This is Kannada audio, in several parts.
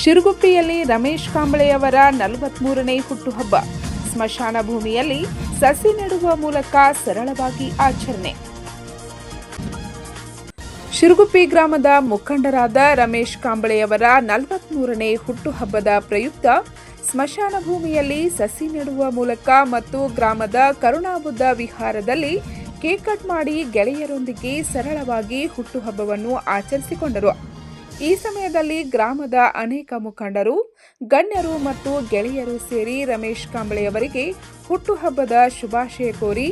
ಶಿರುಗುಪ್ಪಿಯಲ್ಲಿ ರಮೇಶ್ ಕಾಂಬಳೆಯವರ ನಲವತ್ಮೂರನೇ ಹುಟ್ಟುಹಬ್ಬ. ಸ್ಮಶಾನ ಭೂಮಿಯಲ್ಲಿ ಸಸಿ ನೆಡುವ ಮೂಲಕ ಸರಳವಾಗಿ ಆಚರಣೆ. ಶಿರುಗುಪ್ಪಿ ಗ್ರಾಮದ ಮುಖಂಡರಾದ ರಮೇಶ್ ಕಾಂಬಳೆಯವರ ನಲವತ್ಮೂರನೇ ಹುಟ್ಟುಹಬ್ಬದ ಪ್ರಯುಕ್ತ ಸ್ಮಶಾನ ಭೂಮಿಯಲ್ಲಿ ಸಸಿ ನೆಡುವ ಮೂಲಕ ಮತ್ತು ಗ್ರಾಮದ ಕರುಣಾಬುದ್ಧ ವಿಹಾರದಲ್ಲಿ ಕೇಕ್ ಕಟ್ ಮಾಡಿ ಗೆಳೆಯರೊಂದಿಗೆ ಸರಳವಾಗಿ ಹುಟ್ಟುಹಬ್ಬವನ್ನು ಆಚರಿಸಿಕೊಂಡರು. ಈ ಸಮಯದಲ್ಲಿ ಗ್ರಾಮದ ಅನೇಕ ಮುಖಂಡರು, ಗಣ್ಯರು ಮತ್ತು ಗೆಳೆಯರು ಸೇರಿ ರಮೇಶ್ ಕಾಂಬಳೆಯವರಿಗೆ ಹುಟ್ಟುಹಬ್ಬದ ಶುಭಾಶಯ ಕೋರಿ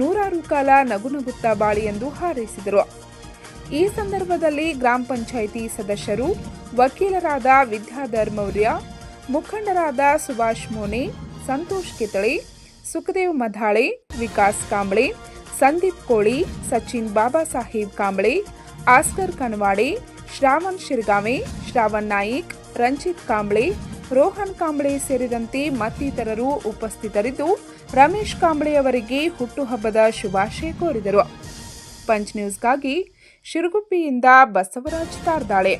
ನೂರಾರು ಕಾಲ ನಗುನಗುತ್ತಾ ಬಾಳಿ ಎಂದು ಹಾರೈಸಿದರು. ಈ ಸಂದರ್ಭದಲ್ಲಿ ಗ್ರಾಮ ಪಂಚಾಯಿತಿ ಸದಸ್ಯರು, ವಕೀಲರಾದ ವಿದ್ಯಾಧರ್ ಮೌರ್ಯ, ಮುಖಂಡರಾದ ಸುಭಾಷ್ ಮೋನೆ, ಸಂತೋಷ್ ಕಿತಳೆ ಸುಖದೇವ್ ಮಧಾಳೆ, ವಿಕಾಸ್ ಕಾಂಬಳೆ, ಸಂದೀಪ್ ಕೋಳಿ, ಸಚಿನ್ ಬಾಬಾ ಸಾಹೇಬ್ ಕಾಂಬಳೆ, ಆಸ್ಕರ್ ಕನ್ವಾಡೆ ಶ್ರಾವಣ್ ಶಿರ್ಗಾವೆ, ಶ್ರಾವಣ್ ನಾಯಿಕ್, ರಂಜಿತ್ ಕಾಂಬಳೆ, ರೋಹನ್ ಕಾಂಬಳೆ ಸೇರಿದಂತೆ ಮತ್ತಿತರರು ಉಪಸ್ಥಿತರಿದ್ದು ರಮೇಶ್ ಕಾಂಬಳೆಯವರಿಗೆ ಹುಟ್ಟುಹಬ್ಬದ ಶುಭಾಶಯ ಕೋರಿದರು. ಪಂಚ್ ನ್ಯೂಸ್ಗಾಗಿ ಶಿರುಗುಪ್ಪಿಯಿಂದ ಬಸವರಾಜ್ ತಾರ್ದಾಳೆ.